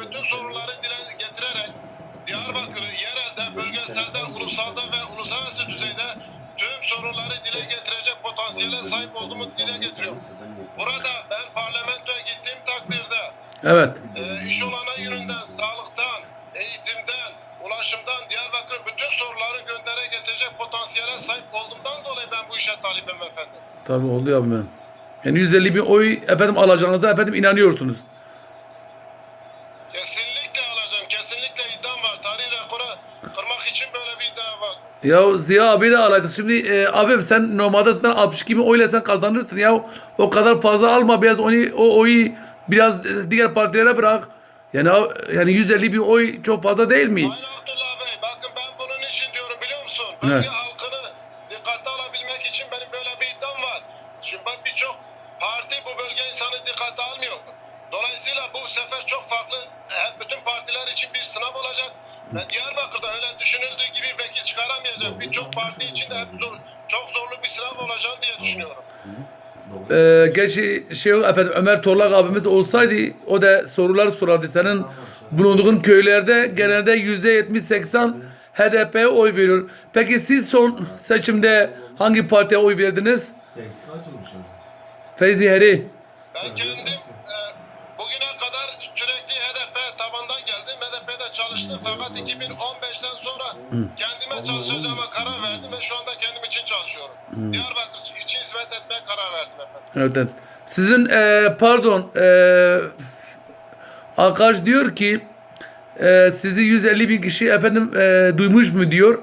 bütün sorunları dile getirerek Diyarbakır'ı yerelde, bölgeselde, ulusalda ve uluslararası düzeyde tüm sorunları dile getirecek potansiyele sahip olduğumu dile getiriyorum. Burada ben parlamentoya gittiğim takdirde Evet. e, iş olana yönünden, sağlıktan, eğitimden, ulaşımdan Diyarbakır'ın bütün soruları göndere getirecek potansiyele sahip olduğumdan dolayı ben bu işe talibim efendim. Tabii oldu ya benim. Yani 150 bin oy efendim alacağınıza efendim inanıyorsunuz. Kesinlikle iddiam var. Tarihi rekoru kırmak için böyle bir iddia var. Ya Ziya abi de alaydı. Şimdi e, abim sen normalde zaten 62 bin oyla sen kazanırsın ya. O kadar fazla alma biraz onu, o oyu biraz e, diğer partilere bırak. Yani yani 150 bin oy çok fazla değil mi? Hayır Abdullah Bey. Bakın ben bunun için diyorum biliyor musun? Bölge Evet. halkını dikkate alabilmek için benim böyle bir iddiam var. Şimdi bak birçok parti bu bölge insanı dikkate almıyor. Bu sefer çok farklı hep bütün partiler için bir sınav olacak. Ve Diyarbakır'da öyle düşünüldüğü gibi vekil çıkaramayacak. Birçok parti için de hep zor, çok zorlu bir sınav olacak diye düşünüyorum. Ee, gerçi şey efendim Ömer Torlak abimiz olsaydı o da sorular sorardı. Senin bulunduğun köylerde genelde yüzde yetmiş seksen HDP'ye oy veriyor. Peki siz son seçimde hangi partiye oy verdiniz? Feyzi Heri. Ben kendim çalıştım fakat 2015'ten sonra kendime çalışacağıma karar verdim ve şu anda kendim için çalışıyorum. Diyarbakır için hizmet etmeye karar verdim efendim. Evet. evet. Sizin e, pardon e, Akaş diyor ki e, sizi 150 bin kişi efendim e, duymuş mu diyor.